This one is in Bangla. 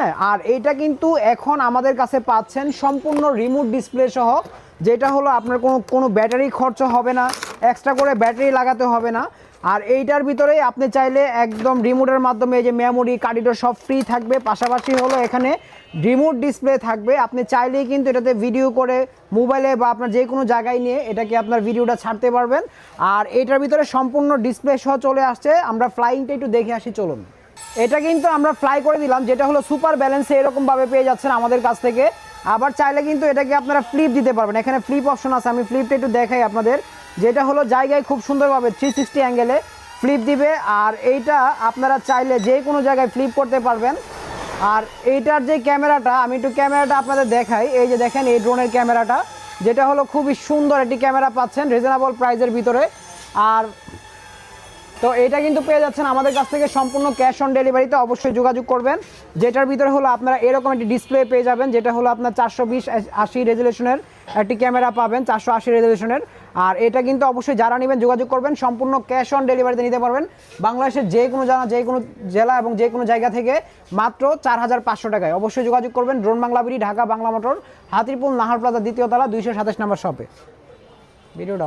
হ্যাঁ আর এইটা কিন্তু এখন আমাদের কাছে পাচ্ছেন সম্পূর্ণ রিমোট ডিসপ্লে সহ, যেটা হলো আপনার কোনো কোনো ব্যাটারি খরচ হবে না এক্সট্রা করে ব্যাটারি লাগাতে হবে না। আর এইটার ভিতরে আপনি চাইলে একদম রিমোটের মাধ্যমে এই যে মেমোরি কার্ডিডোর সব ফ্রি থাকবে। পাশাপাশি হলো এখানে রিমোট ডিসপ্লে থাকবে। আপনি চাইলেই কিন্তু এটাতে ভিডিও করে মোবাইলে বা আপনার যে কোনো জায়গায় নিয়ে এটাকে আপনার ভিডিওটা ছাড়তে পারবেন। আর এটার ভিতরে সম্পূর্ণ ডিসপ্লে সহ চলে আসছে। আমরা ফ্লাইংটা একটু দেখে আসি, চলুন। এটা কিন্তু আমরা ফ্লাই করে দিলাম, যেটা হলো সুপার ব্যালেন্সে এরকমভাবে পেয়ে যাচ্ছেন আমাদের কাছ থেকে। আবার চাইলে কিন্তু এটাকে আপনারা ফ্লিপ দিতে পারবেন। এখানে ফ্লিপ অপশন আছে, আমি ফ্লিপটা একটু দেখাই আপনাদের। যেটা হলো জায়গায় খুব সুন্দরভাবে থ্রি সিক্সটি অ্যাঙ্গেলে ফ্লিপ দিবে, আর এইটা আপনারা চাইলে যে কোনো জায়গায় ফ্লিপ করতে পারবেন। আর এইটার যে ক্যামেরাটা, আমি একটু ক্যামেরাটা আপনাদের দেখাই। এই যে দেখেন, এই ড্রোনের ক্যামেরাটা। যেটা হলো খুবই সুন্দর একটি ক্যামেরা পাচ্ছেন রিজনেবল প্রাইজের ভিতরে। আর তো এটা কিন্তু পেয়ে যাচ্ছেন আমাদের কাছ থেকে সম্পূর্ণ ক্যাশ অন ডেলিভারিতে অবশ্যই যোগাযোগ করবেন। যেটার ভিতরে হলো আপনারা এরকম একটি ডিসপ্লে পেয়ে যাবেন, যেটা হলো আপনার চারশো বিশ আশি রেজুলেশনের একটি ক্যামেরা পাবেন, চারশো আশি রেজুলেশনের আর এটা কিন্তু অবশ্যই যারা নেবেন যোগাযোগ করবেন, সম্পূর্ণ ক্যাশ অন ডেলিভারিতে নিতে পারবেন। বাংলাদেশের যে কোনো জানা, যে কোনো জেলা এবং যে কোনো জায়গা থেকে মাত্র চার হাজার পাঁচশো টাকায় অবশ্যই যোগাযোগ করবেন। Drone Bangla Dhaka Bangla motor, Hatirpul Nahar plaza দ্বিতীয় তলা, দুইশো সাতাশ নম্বর শপে। ভিডিওটা